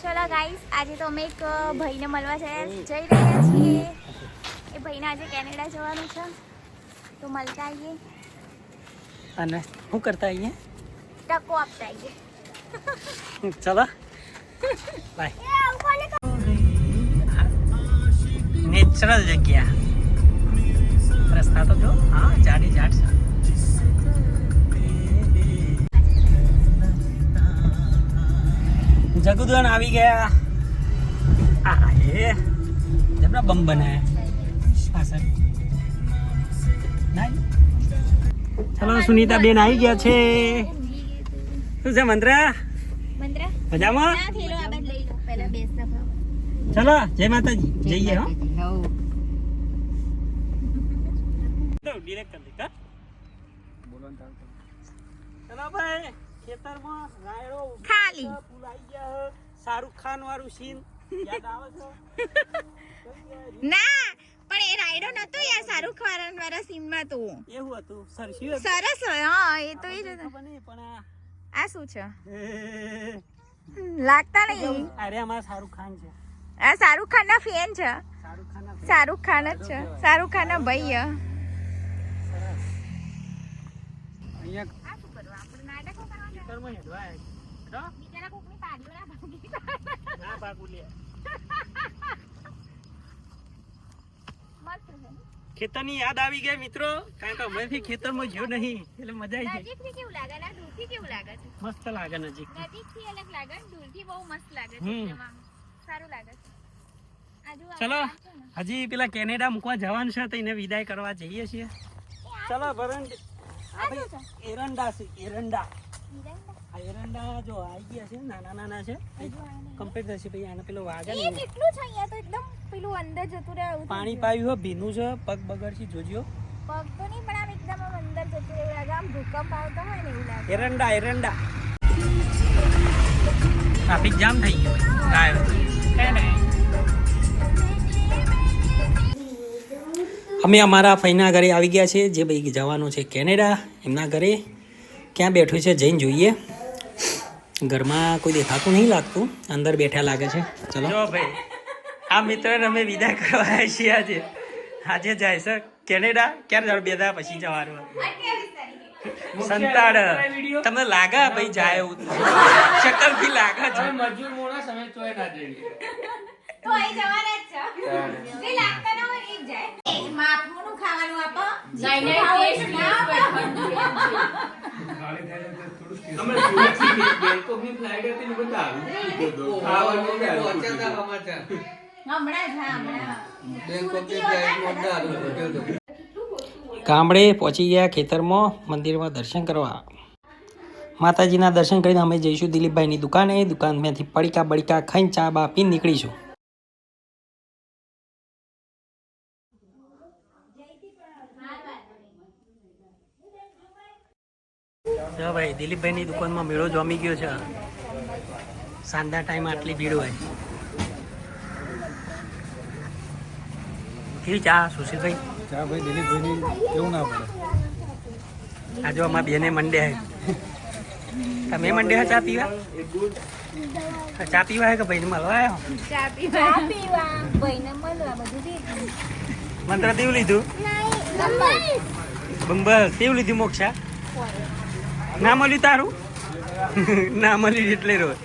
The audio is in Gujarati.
ચલો ગાઈસ આજે તો અમે એક ભાઈને મળવા જઈ જઈ રહ્યા છીએ. એ ભાઈને આજે કેનેડા જવાનું છે. તો મળતા આવીએ. અને શું કરતા અહીંયા ટકો આપતા આવીએ. ચલો. બાય નેચરલ જગ્યા. રસ્તા તો જો હા જાડી જાડ છે. જગુદન આવી ગયા. આ એ. જબરા બમ બનાયા. ચલો સુનીતા બેન આવી ગયા છે. શું છે મંત્રા? મજામાં? ચલો જય માતાજી. જઈએ હો. ડિરેક્ટ કરી દીધા ચલો ભાઈ ખેતરમાં રાયડો ખાલી. ફૂલ આવી ગયા. શાહરુખ ખાન વાળું સીન. યાદ આવે છે? ના પણ એ રાયડો નતો યાર શાહરુખ ખાન વાળા સીનમાં તો. એવું હતું? સરસ્યું સરસ હોય હા એ તો એ જ. પણ આ શું છે? લાગતા નહીં. અરે અમારા શાહરુખ ખાન છે. આ શાહરુખ ખાન ના ફેન છે. શાહરુખ ખાન જ છે. શાહરુખ ખાન ના ભાઈ. અહીંયા બિચારા કોકની પાડીઓ ના ભાગી ના પાકું લે ખેતરની યાદ આવી ગઈ મિત્રો કારણ કે હમણાંથી ખેતરમાં જ્યો નહીં એટલે મજા આવી નજીકથી કેવું લાગે ના દૂર કેવું લાગે છે જાય મસ્ત લાગે નજીક નજીક અલગ લાગે દૂર બહુ મસ્ત લાગે છે હમ. એકદમ આમ સારું લાગે છે ચલો. હજી પેલા કેનેડા મૂકવા જવાનું છે તો એને વિદાય કરવા જઈએ છીએ ચલો ભરણ? એરંડા છે એરંડા એરંડા જો આવી ગયા છે નાના નાના છે. કમ્પ્લીટ થશે પછી આને પેલો વાગે એ કેટલું છે અહીંયા તો એકદમ પેલું અંદર જતું રહે પાણી પાયું હોય ભીનું છે પગ બગડશે જોજો. પગ તો નહીં પણ આમ એકદમ અંદર જતું રહે લાગે. આમ ભૂકંપ આવતો હોય ને એવું લાગે. એરંડા એરંડા. ટ્રાફિક જામ થઈ ગયો અમે અમારા ફઈના ઘરે આવી ગયા છે જે ભાઈ જવાનું છે કેનેડા એમના ઘરે. ક્યાં બેઠું છે જઈને જોઈએ. ઘરમાં કોઈ દેખાતું નહીં લાગતું. અંદર બેઠા લાગે છે. ચલો. જો ભાઈ આ મિત્રને અમે વિદાય કરવા આવ્યા છીએ આજે. આજે જાય છે કેનેડા. ક્યારે જાવ બે દા પછી જવાનું. સંતાડ. તમને લાગે ભાઈ જાય એવું ચક્કરથી લાગે છે. મજૂર મોણા સમય તોય ના જઈએ. તો અહીં જવાના જ છે. જે લાગતા ના હોય એ જાય. માપનું ખાવાનું આપો. નહીં, નહીં, ટેસ્ટ ના આપો. બેંકોકની ફ્લાઇટ હતી ને બધા આવી. ખાવાનું બી પહોંચ્યા આવ્યું. ગામડે પહોંચી ગયા ખેતરમાં મંદિરમાં દર્શન કરવા. માતાજીના દર્શન કરીને અમે જઈશું દિલીપભાઈની દુકાને. દુકાનમાંથી પડીકા બડીકા ખાઈને ચા બા પીને નીકળીશું. જો ભાઈ દિલીપભાઈની દુકાનમાં મેળો જમી ગયો છે. સાંજના ટાઈમ આટલી ભીડ હોય. કેવી ચા સુશીલભાઈ? ચા ભાઈ દિલીપભાઈની કેવું ના પડે? આ જો અમારા બેને મંડે હે તમે મંડે હે ચા પીવા? ચા પીવા હે કે ભાઈને મળવા આવ્યો ચા પીવા. ચા પીવા. ભાઈને મળવા બધું મંત્ર તેવું લીધું? બંબર તેવું લીધું મોક્ષા? ના મળ્યું તારું? ના મળ્યું એટલે રોજ.